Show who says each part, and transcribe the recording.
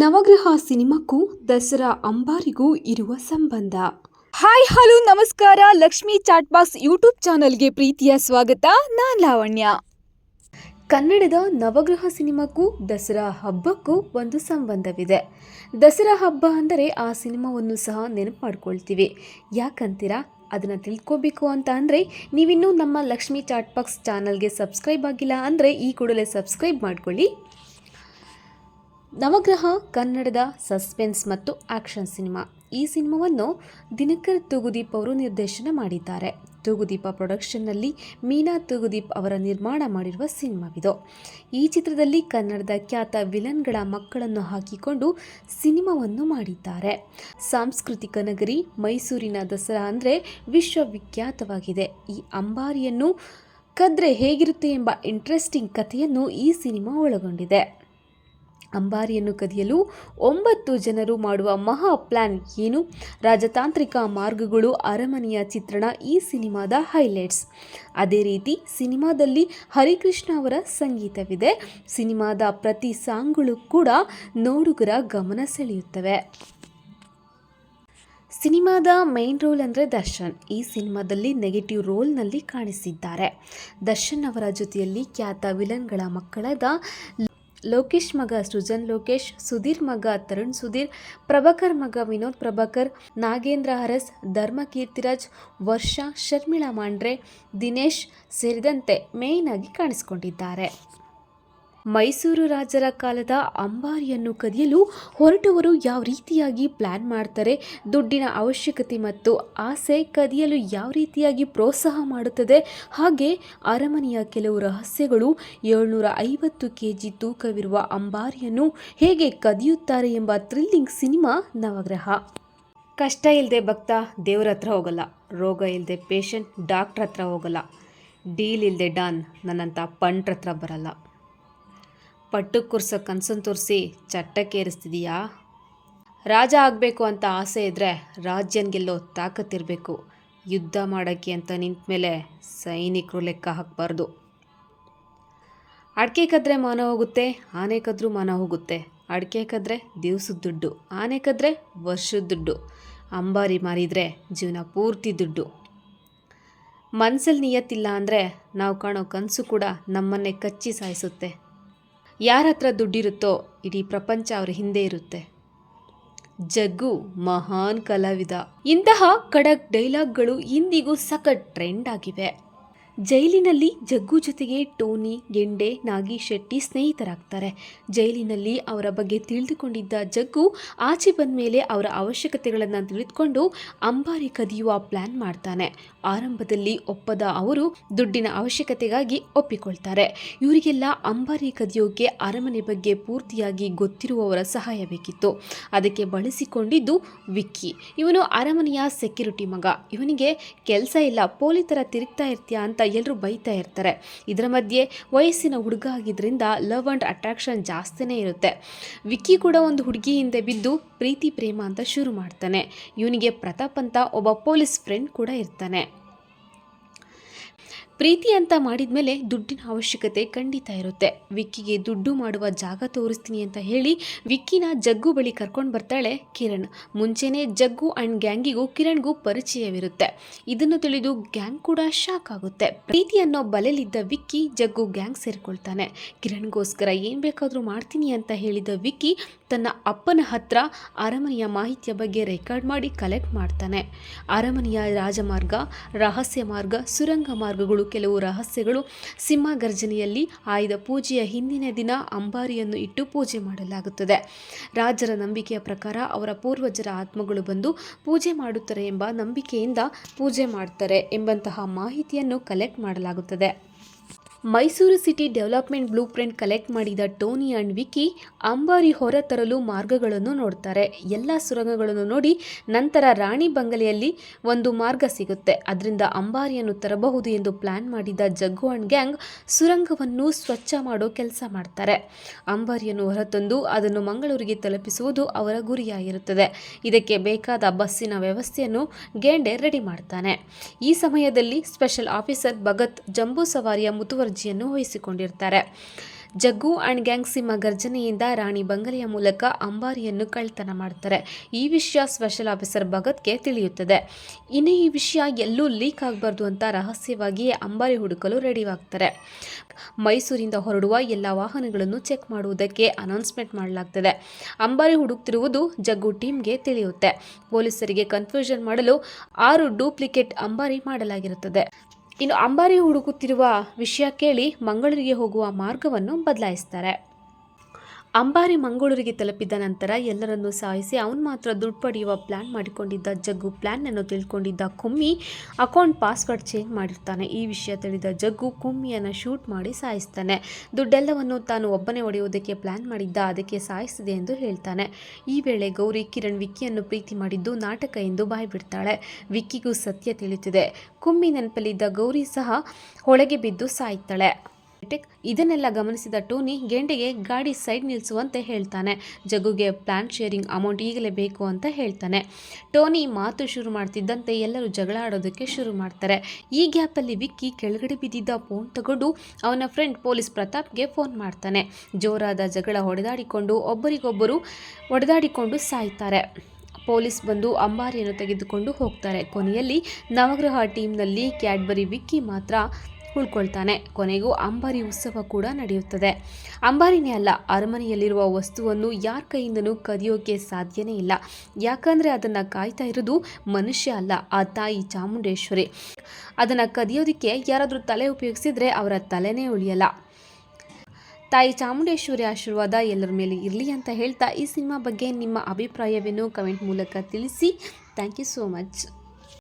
Speaker 1: ನವಗ್ರಹ ಸಿನಿಮಾಕ್ಕೂ ದಸರಾ ಅಂಬಾರಿಗೂ ಇರುವ ಸಂಬಂಧ. ಹಾಯ್, ಹಲೋ, ನಮಸ್ಕಾರ. ಲಕ್ಷ್ಮಿ ಚಾಟ್ ಬಾಕ್ಸ್ ಯೂಟ್ಯೂಬ್ ಚಾನಲ್ಗೆ ಪ್ರೀತಿಯ ಸ್ವಾಗತ. ನಾನ್ ಲಾವಣ್ಯ. ಕನ್ನಡದ ನವಗ್ರಹ ಸಿನಿಮಾಕ್ಕೂ ದಸರಾ ಹಬ್ಬಕ್ಕೂ ಒಂದು ಸಂಬಂಧವಿದೆ. ದಸರಾ ಹಬ್ಬ ಅಂದರೆ ಆ ಸಿನಿಮಾವನ್ನು ಸಹ ನೆನಪು ಮಾಡ್ಕೊಳ್ತೀವಿ. ಯಾಕಂತೀರಾ? ಅದನ್ನು ತಿಳ್ಕೋಬೇಕು ಅಂತ ಅಂದರೆ ನೀವಿನ್ನೂ ನಮ್ಮ ಲಕ್ಷ್ಮಿ ಚಾಟ್ ಬಾಕ್ಸ್ ಚಾನಲ್ಗೆ ಸಬ್ಸ್ಕ್ರೈಬ್ ಆಗಿಲ್ಲ ಅಂದರೆ ಈ ಕೂಡಲೇ ಸಬ್ಸ್ಕ್ರೈಬ್ ಮಾಡ್ಕೊಳ್ಳಿ. ನವಗ್ರಹ, ಕನ್ನಡದ ಸಸ್ಪೆನ್ಸ್ ಮತ್ತು ಆಕ್ಷನ್ ಸಿನಿಮಾ. ಈ ಸಿನಿಮಾವನ್ನು ದಿನಕರ್ ತೂಗುದೀಪ್ ಅವರು ನಿರ್ದೇಶನ ಮಾಡಿದ್ದಾರೆ. ತೂಗುದೀಪ ಪ್ರೊಡಕ್ಷನ್ನಲ್ಲಿ ಮೀನಾ ತೂಗುದೀಪ್ ಅವರ ನಿರ್ಮಾಣ ಮಾಡಿರುವ ಸಿನಿಮಾವಿದು. ಈ ಚಿತ್ರದಲ್ಲಿ ಕನ್ನಡದ ಖ್ಯಾತ ವಿಲನ್ಗಳ ಮಕ್ಕಳನ್ನು ಹಾಕಿಕೊಂಡು ಸಿನಿಮಾವನ್ನು ಮಾಡಿದ್ದಾರೆ. ಸಾಂಸ್ಕೃತಿಕ ನಗರಿ ಮೈಸೂರಿನ ದಸರಾ ಅಂದರೆ ವಿಶ್ವವಿಖ್ಯಾತವಾಗಿದೆ. ಈ ಅಂಬಾರಿಯನ್ನು ಕದ್ರೆ ಹೇಗಿರುತ್ತೆ ಎಂಬ ಇಂಟ್ರೆಸ್ಟಿಂಗ್ ಕಥೆಯನ್ನು ಈ ಸಿನಿಮಾ ಒಳಗೊಂಡಿದೆ. ಅಂಬಾರಿಯನ್ನು ಕದಿಯಲು ಒಂಬತ್ತು ಜನರು ಮಾಡುವ ಮಹಾ ಪ್ಲಾನ್ ಏನು? ರಾಜತಾಂತ್ರಿಕ ಮಾರ್ಗಗಳು, ಅರಮನೆಯ ಚಿತ್ರಣ, ಈ ಸಿನಿಮಾದ ಹೈಲೈಟ್ಸ್. ಅದೇ ರೀತಿ ಸಿನಿಮಾದಲ್ಲಿ ಹರಿಕೃಷ್ಣ ಅವರ ಸಂಗೀತವಿದೆ. ಸಿನಿಮಾದ ಪ್ರತಿ ಸಾಂಗ್ಗಳು ಕೂಡ ನೋಡುಗರ ಗಮನ ಸೆಳೆಯುತ್ತವೆ. ಸಿನಿಮಾದ ಮೈನ್ ರೋಲ್ ಅಂದರೆ ದರ್ಶನ್. ಈ ಸಿನಿಮಾದಲ್ಲಿ ನೆಗೆಟಿವ್ ರೋಲ್ನಲ್ಲಿ ಕಾಣಿಸಿದ್ದಾರೆ. ದರ್ಶನ್ ಅವರ ಜೊತೆಯಲ್ಲಿ ಖ್ಯಾತ ವಿಲನ್ಗಳ ಮಕ್ಕಳಾದ ಲೋಕೇಶ್ ಮಗ, ಸೃಜನ್ ಲೋಕೇಶ್, ಸುಧೀರ್ ಮಗ, ತರುಣ್ ಸುಧೀರ್, ಪ್ರಭಾಕರ್ ಮಗ, ವಿನೋದ್ ಪ್ರಭಾಕರ್, ನಾಗೇಂದ್ರ ಹರಸ್, ಧರ್ಮ ಕೀರ್ತಿರಾಜ್, ವರ್ಷ, ಶರ್ಮಿಳಾ ಮಾಂಡ್ರೆ, ದಿನೇಶ್ ಸೇರಿದಂತೆ ಮೇಯ್ನ್ ಆಗಿ ಕಾಣಿಸಿಕೊಂಡಿದ್ದಾರೆ. ಮೈಸೂರು ರಾಜರ ಕಾಲದ ಅಂಬಾರಿಯನ್ನು ಕದಿಯಲು ಹೊರಟವರು ಯಾವ ರೀತಿಯಾಗಿ ಪ್ಲ್ಯಾನ್ ಮಾಡ್ತಾರೆ, ದುಡ್ಡಿನ ಅವಶ್ಯಕತೆ ಮತ್ತು ಆಸೆ ಕದಿಯಲು ಯಾವ ರೀತಿಯಾಗಿ ಪ್ರೋತ್ಸಾಹ ಮಾಡುತ್ತದೆ, ಹಾಗೆ ಅರಮನೆಯ ಕೆಲವು ರಹಸ್ಯಗಳು ಏಳ್ನೂರ ಐವತ್ತು ಕೆ ಜಿ ತೂಕವಿರುವ ಅಂಬಾರಿಯನ್ನು ಹೇಗೆ ಕದಿಯುತ್ತಾರೆ ಎಂಬ ಥ್ರಿಲ್ಲಿಂಗ್ ಸಿನಿಮಾ ನವಗ್ರಹ. ಕಷ್ಟ ಇಲ್ಲದೆ ಭಕ್ತ ದೇವ್ರ ಹತ್ರ ಹೋಗಲ್ಲ, ರೋಗ ಇಲ್ಲದೆ ಪೇಷಂಟ್ ಡಾಕ್ಟ್ರ್ ಹತ್ರ ಹೋಗಲ್ಲ ಡೀಲ್ ಇಲ್ಲದೆ ಡಾನ್ ನನ್ನಂಥ ಪಂಟ್ರ ಹತ್ರ ಬರಲ್ಲ. ಪಟ್ಟು ಕುರ್ಸೋ ಕನಸನ್ನು ತೋರಿಸಿ ಚಟ್ಟಕ್ಕೇರಿಸ್ತಿದೀಯಾ ರಾಜ ಆಗಬೇಕು ಅಂತ ಆಸೆ ಇದ್ದರೆ ರಾಜ್ಯನ ಗೆಲ್ಲೋ ತಾಕತ್ತಿರಬೇಕು ಯುದ್ಧ ಮಾಡೋಕ್ಕೆ ಅಂತ ನಿಂತ ಮೇಲೆ ಸೈನಿಕರು ಲೆಕ್ಕ ಹಾಕಬಾರ್ದು. ಅಡಿಕೆ ಕದ್ರೆ ಮಾನ ಹೋಗುತ್ತೆ, ಆನೆ ಕದ್ರೂ ಮಾನ ಹೋಗುತ್ತೆ. ಅಡಿಕೆ ಕದ್ರೆ ದಿವ್ಸದ ದುಡ್ಡು, ಆನೆ ಕದ್ರೆ ವರ್ಷದ ದುಡ್ಡು. ಅಂಬಾರಿ ಮಾರಿದರೆ ಜೀವನ ಪೂರ್ತಿ ದುಡ್ಡು. ಮನಸ್ಸಲ್ಲಿ ನಿಯತ್ತಿಲ್ಲ ಅಂದರೆ ನಾವು ಕಾಣೋ ಕನಸು ಕೂಡ ನಮ್ಮನ್ನೇ ಕಚ್ಚಿ ಸಾಯಿಸುತ್ತೆ. ಯಾರ ಹತ್ರ ದುಡ್ಡಿರುತ್ತೋ ಇಡೀ ಪ್ರಪಂಚ ಅವರ ಹಿಂದೆ ಇರುತ್ತೆ. ಜಗ್ಗು ಮಹಾನ್ ಕಲಾವಿದ. ಇಂತಹ ಖಡಕ್ ಡೈಲಾಗ್ಗಳು ಇಂದಿಗೂ ಸಖತ್ ಟ್ರೆಂಡ್ ಆಗಿವೆ. ಜೈಲಿನಲ್ಲಿ ಜಗ್ಗು ಜೊತೆಗೆ ಟೋನಿ, ಗೆಂಡೆ ನಾಗಿ ಶೆಟ್ಟಿ ಸ್ನೇಹಿತರಾಗ್ತಾರೆ. ಜೈಲಿನಲ್ಲಿ ಅವರ ಬಗ್ಗೆ ತಿಳಿದುಕೊಂಡಿದ್ದ ಜಗ್ಗು ಆಚೆ ಬಂದ ಮೇಲೆ ಅವರ ಅವಶ್ಯಕತೆಗಳನ್ನು ತಿಳಿದುಕೊಂಡು ಅಂಬಾರಿ ಕದಿಯುವ ಪ್ಲಾನ್ ಮಾಡ್ತಾನೆ. ಆರಂಭದಲ್ಲಿ ಒಪ್ಪದ ಅವರು ದುಡ್ಡಿನ ಅವಶ್ಯಕತೆಗಾಗಿ ಒಪ್ಪಿಕೊಳ್ತಾರೆ. ಇವರಿಗೆಲ್ಲ ಅಂಬಾರಿ ಕದಿಯೋಕೆ ಅರಮನೆ ಬಗ್ಗೆ ಪೂರ್ತಿಯಾಗಿ ಗೊತ್ತಿರುವವರ ಸಹಾಯ ಬೇಕಿತ್ತು. ಅದಕ್ಕೆ ಬಳಸಿಕೊಂಡಿದ್ದು ವಿಕ್ಕಿ. ಇವನು ಅರಮನೆಯ ಸೆಕ್ಯೂರಿಟಿ ಮಗ. ಇವನಿಗೆ ಕೆಲಸ ಇಲ್ಲ ಪೋಲಿ ಥರ ತಿರುಗ್ತಾ ಇರ್ತೀಯ ಅಂತ ಎಲ್ಲರೂ ಬೈತಾ ಇರ್ತಾರೆ. ಇದರ ಮಧ್ಯೆ ವಯಸ್ಸಿನ ಹುಡುಗ ಆಗಿದ್ದರಿಂದ ಲವ್ ಆ್ಯಂಡ್ ಅಟ್ರಾಕ್ಷನ್ ಜಾಸ್ತಿನೇ ಇರುತ್ತೆ. ವಿಕ್ಕಿ ಕೂಡ ಒಂದು ಹುಡುಗಿ ಹಿಂದೆ ಬಿದ್ದು ಪ್ರೀತಿ, ಪ್ರೇಮ ಅಂತ ಶುರು ಮಾಡ್ತಾನೆ. ಇವನಿಗೆ ಪ್ರತಾಪ್ ಅಂತ ಒಬ್ಬ ಪೊಲೀಸ್ ಫ್ರೆಂಡ್ ಕೂಡ ಇರ್ತಾನೆ. ಪ್ರೀತಿ ಅಂತ ಮಾಡಿದ ಮೇಲೆ ದುಡ್ಡಿನ ಅವಶ್ಯಕತೆ ಖಂಡಿತ ಇರುತ್ತೆ. ವಿಕ್ಕಿಗೆ ದುಡ್ಡು ಮಾಡುವ ಜಾಗ ತೋರಿಸ್ತೀನಿ ಅಂತ ಹೇಳಿ ವಿಕ್ಕಿನ ಜಗ್ಗು ಬಳಿ ಕರ್ಕೊಂಡು ಬರ್ತಾಳೆ ಕಿರಣ್. ಮುಂಚೆನೇ ಜಗ್ಗು ಆ್ಯಂಡ್ ಗ್ಯಾಂಗಿಗೂ ಕಿರಣ್ಗೂ ಪರಿಚಯವಿರುತ್ತೆ. ಇದನ್ನು ತಿಳಿದು ಗ್ಯಾಂಗ್ ಕೂಡ ಶಾಕ್ ಆಗುತ್ತೆ. ಪ್ರೀತಿ ಅನ್ನೋ ಬಲೆಲಿದ್ದ ವಿಕ್ಕಿ ಜಗ್ಗು ಗ್ಯಾಂಗ್ ಸೇರಿಕೊಳ್ತಾನೆ. ಕಿರಣ್ಗೋಸ್ಕರ ಏನು ಬೇಕಾದರೂ ಮಾಡ್ತೀನಿ ಅಂತ ಹೇಳಿದ ವಿಕ್ಕಿ ತನ್ನ ಅಪ್ಪನ ಹತ್ರ ಅರಮನೆಯ ಮಾಹಿತಿಯ ಬಗ್ಗೆ ರೆಕಾರ್ಡ್ ಮಾಡಿ ಕಲೆಕ್ಟ್ ಮಾಡ್ತಾನೆ. ಅರಮನೆಯ ರಾಜಮಾರ್ಗ, ರಹಸ್ಯ ಮಾರ್ಗ, ಸುರಂಗ ಮಾರ್ಗಗಳು ಕೆಲವು ರಹಸ್ಯಗಳು. ಸಿಂಹ ಗರ್ಜನೆಯಲ್ಲಿ ಆಯ್ದ ಪೂಜೆಯ ಹಿಂದಿನ ದಿನ ಅಂಬಾರಿಯನ್ನು ಇಟ್ಟು ಪೂಜೆ ಮಾಡಲಾಗುತ್ತದೆ. ರಾಜರ ನಂಬಿಕೆಯ ಪ್ರಕಾರ ಅವರ ಪೂರ್ವಜರ ಆತ್ಮಗಳು ಬಂದು ಪೂಜೆ ಮಾಡುತ್ತಾರೆ ಎಂಬ ನಂಬಿಕೆಯಿಂದ ಪೂಜೆ ಮಾಡ್ತಾರೆ ಎಂಬಂತಹ ಮಾಹಿತಿಯನ್ನು ಕಲೆಕ್ಟ್ ಮಾಡಲಾಗುತ್ತದೆ. Mysuru city development blueprint collect ಮಾಡಿದ ಟೋನಿ ಅಂಡ್ ವಿಕಿ ಅಂಬಾರಿ ಹೊರ ತರಲು ಮಾರ್ಗಗಳನ್ನು ನೋಡ್ತಾರೆ. ಎಲ್ಲ ಸುರಂಗಗಳನ್ನು ನೋಡಿ ನಂತರ ರಾಣಿ ಬಂಗಲೆಯಲ್ಲಿ ಒಂದು ಮಾರ್ಗ ಸಿಗುತ್ತೆ. ಅದರಿಂದ ಅಂಬಾರಿಯನ್ನು ತರಬಹುದು ಎಂದು ಪ್ಲಾನ್ ಮಾಡಿದ ಜಗ್ಗು ಅಂಡ್ ಗ್ಯಾಂಗ್ ಸುರಂಗವನ್ನು ಸ್ವಚ್ಛ ಮಾಡೋ ಕೆಲಸ ಮಾಡ್ತಾರೆ. ಅಂಬಾರಿಯನ್ನು ಹೊರತಂದು ಅದನ್ನು ಮಂಗಳೂರಿಗೆ ತಲುಪಿಸುವುದು ಅವರ ಗುರಿಯಾಗಿರುತ್ತದೆ. ಇದಕ್ಕೆ ಬೇಕಾದ ಬಸ್ಸಿನ ವ್ಯವಸ್ಥೆಯನ್ನು ಗೇಂಡೆ ರೆಡಿ ಮಾಡ್ತಾನೆ. ಈ ಸಮಯದಲ್ಲಿ ಸ್ಪೆಷಲ್ ಆಫೀಸರ್ ಭಗತ್ ಜಂಬೂ ಸವಾರಿಯ ಮುತುವರ್ಜಿಯನ್ನು ವಹಿಸಿಕೊಂಡಿರ್ತಾರೆ. ಜಗ್ಗು ಅಂಡ್ ಗ್ಯಾಂಗ್ ಸಿಂಹ ಗರ್ಜನೆಯಿಂದ ರಾಣಿ ಬಂಗಲೆಯ ಮೂಲಕ ಅಂಬಾರಿಯನ್ನು ಕಳ್ತನ ಮಾಡ್ತಾರೆ. ಈ ವಿಷಯ ಸ್ಪೆಷಲ್ ಆಫೀಸರ್ ಭಗತ್ಗೆ ತಿಳಿಯುತ್ತದೆ. ಇನ್ನು ಈ ವಿಷಯ ಎಲ್ಲೂ ಲೀಕ್ ಆಗಬಾರ್ದು ಅಂತ ರಹಸ್ಯವಾಗಿ ಅಂಬಾರಿ ಹುಡುಕಲು ರೆಡಿಯಾಗ್ತಾರೆ ಮೈಸೂರಿಂದ ಹೊರಡುವ ಎಲ್ಲ ವಾಹನಗಳನ್ನು ಚೆಕ್ ಮಾಡುವುದಕ್ಕೆ ಅನೌನ್ಸ್ಮೆಂಟ್ ಮಾಡಲಾಗ್ತದೆ. ಅಂಬಾರಿ ಹುಡುಕ್ತಿರುವುದು ಜಗ್ಗು ಟೀಮ್ಗೆ ತಿಳಿಯುತ್ತೆ. ಪೊಲೀಸರಿಗೆ ಕನ್ಫ್ಯೂಷನ್ ಮಾಡಲು ಆರು ಡೂಪ್ಲಿಕೇಟ್ ಅಂಬಾರಿ ಮಾಡಲಾಗಿರುತ್ತದೆ. ಇನ್ನು ಅಂಬಾರಿ ಹುಡುಕುತ್ತಿರುವ ವಿಷಯ ಕೇಳಿ ಮಂಗಳೂರಿಗೆ ಹೋಗುವ ಮಾರ್ಗವನ್ನು ಬದಲಾಯಿಸ್ತಾರೆ. ಅಂಬಾರಿ ಮಂಗಳೂರಿಗೆ ತಲುಪಿದ ನಂತರ ಎಲ್ಲರನ್ನೂ ಸಾಯಿಸಿ ಅವನು ಮಾತ್ರ ದುಡ್ಡು ಪಡೆಯುವ ಪ್ಲ್ಯಾನ್ ಮಾಡಿಕೊಂಡಿದ್ದ ಜಗ್ಗು ಪ್ಲ್ಯಾನನ್ನು ತಿಳ್ಕೊಂಡಿದ್ದ ಕುಮ್ಮಿ ಅಕೌಂಟ್ ಪಾಸ್ವರ್ಡ್ ಚೇಂಜ್ ಮಾಡಿರ್ತಾನೆ. ಈ ವಿಷಯ ತಿಳಿದ ಜಗ್ಗು ಕುಮ್ಮಿಯನ್ನು ಶೂಟ್ ಮಾಡಿ ಸಾಯಿಸ್ತಾನೆ. ದುಡ್ಡೆಲ್ಲವನ್ನು ತಾನು ಒಬ್ಬನೇ ಹೊಡೆಯುವುದಕ್ಕೆ ಪ್ಲ್ಯಾನ್ ಮಾಡಿದ್ದ, ಅದಕ್ಕೆ ಸಾಯಿಸಿದೆ ಎಂದು ಹೇಳ್ತಾನೆ. ಈ ವೇಳೆ ಗೌರಿ ಕಿರಣ್ ವಿಕ್ಕಿಯನ್ನು ಪ್ರೀತಿ ಮಾಡಿದ್ದು ನಾಟಕ ಎಂದು ಬಾಯ್ಬಿಡ್ತಾಳೆ ವಿಕ್ಕಿಗೂ ಸತ್ಯ ತಿಳಿಯುತ್ತಿದೆ ಕುಮ್ಮಿ ನೆನಪಲ್ಲಿದ್ದ ಗೌರಿ ಸಹ ಹೊಳೆಗೆ ಬಿದ್ದು ಸಾಯ್ತಾಳೆ. ಇದನ್ನೆಲ್ಲ ಗಮನಿಸಿದ ಟೋನಿ ಗೆಂಡೆಗೆ ಗಾಡಿ ಸೈಡ್ ನಿಲ್ಲಿಸುವಂತೆ ಹೇಳ್ತಾನೆ. ಜಗುಗೆ ಪ್ಲಾನ್ ಶೇರಿಂಗ್ ಅಮೌಂಟ್ ಈಗಲೇ ಬೇಕು ಅಂತ ಹೇಳ್ತಾನೆ. ಟೋನಿ ಮಾತು ಶುರು ಮಾಡ್ತಿದ್ದಂತೆ ಎಲ್ಲರೂ ಜಗಳ ಆಡೋದಕ್ಕೆ ಶುರು ಮಾಡ್ತಾರೆ. ಈ ಗ್ಯಾಪಲ್ಲಿ ವಿಕ್ಕಿ ಕೆಳಗಡೆ ಬಿದ್ದಿದ್ದ ಫೋನ್ ತಗೊಂಡು ಅವನ ಫ್ರೆಂಡ್ ಪೊಲೀಸ್ ಪ್ರತಾಪ್ಗೆ ಫೋನ್ ಮಾಡ್ತಾನೆ. ಜೋರಾದ ಜಗಳ ಹೊಡೆದಾಡಿಕೊಂಡು ಒಬ್ಬರಿಗೊಬ್ಬರು ಹೊಡೆದಾಡಿಕೊಂಡು ಸಾಯ್ತಾರೆ. ಪೊಲೀಸ್ ಬಂದು ಅಂಬಾರಿಯನ್ನು ತೆಗೆದುಕೊಂಡು ಹೋಗ್ತಾರೆ. ಕೊನೆಯಲ್ಲಿ ನವಗ್ರಹ ಟೀಮ್ನಲ್ಲಿ ಕ್ಯಾಡ್ಬರಿ ವಿಕ್ಕಿ ಮಾತ್ರ ಉಳ್ಕೊಳ್ತಾನೆ. ಕೊನೆಗೂ ಅಂಬಾರಿ ಉತ್ಸವ ಕೂಡ ನಡೆಯುತ್ತದೆ. ಅಂಬಾರಿನೇ ಅಲ್ಲ, ಅರಮನೆಯಲ್ಲಿರುವ ವಸ್ತುವನ್ನು ಯಾರ ಕೈಯಿಂದನೂ ಕದಿಯೋಕೆ ಸಾಧ್ಯನೇ ಇಲ್ಲ. ಯಾಕಂದರೆ ಅದನ್ನು ಕಾಯ್ತಾ ಇರೋದು ಮನುಷ್ಯ ಅಲ್ಲ, ಆ ತಾಯಿ ಚಾಮುಂಡೇಶ್ವರಿ. ಅದನ್ನು ಕದಿಯೋದಕ್ಕೆ ಯಾರಾದರೂ ತಲೆ ಉಪಯೋಗಿಸಿದ್ರೆ ಅವರ ತಲೆನೇ ಉಳಿಯಲ್ಲ. ತಾಯಿ ಚಾಮುಂಡೇಶ್ವರಿ ಆಶೀರ್ವಾದ ಎಲ್ಲರ ಮೇಲೆ ಇರಲಿ ಅಂತ ಹೇಳ್ತಾ ಈ ಸಿನಿಮಾ ಬಗ್ಗೆ ನಿಮ್ಮ ಅಭಿಪ್ರಾಯವೇನು? ಕಮೆಂಟ್ ಮೂಲಕ ತಿಳಿಸಿ. Thank you so much.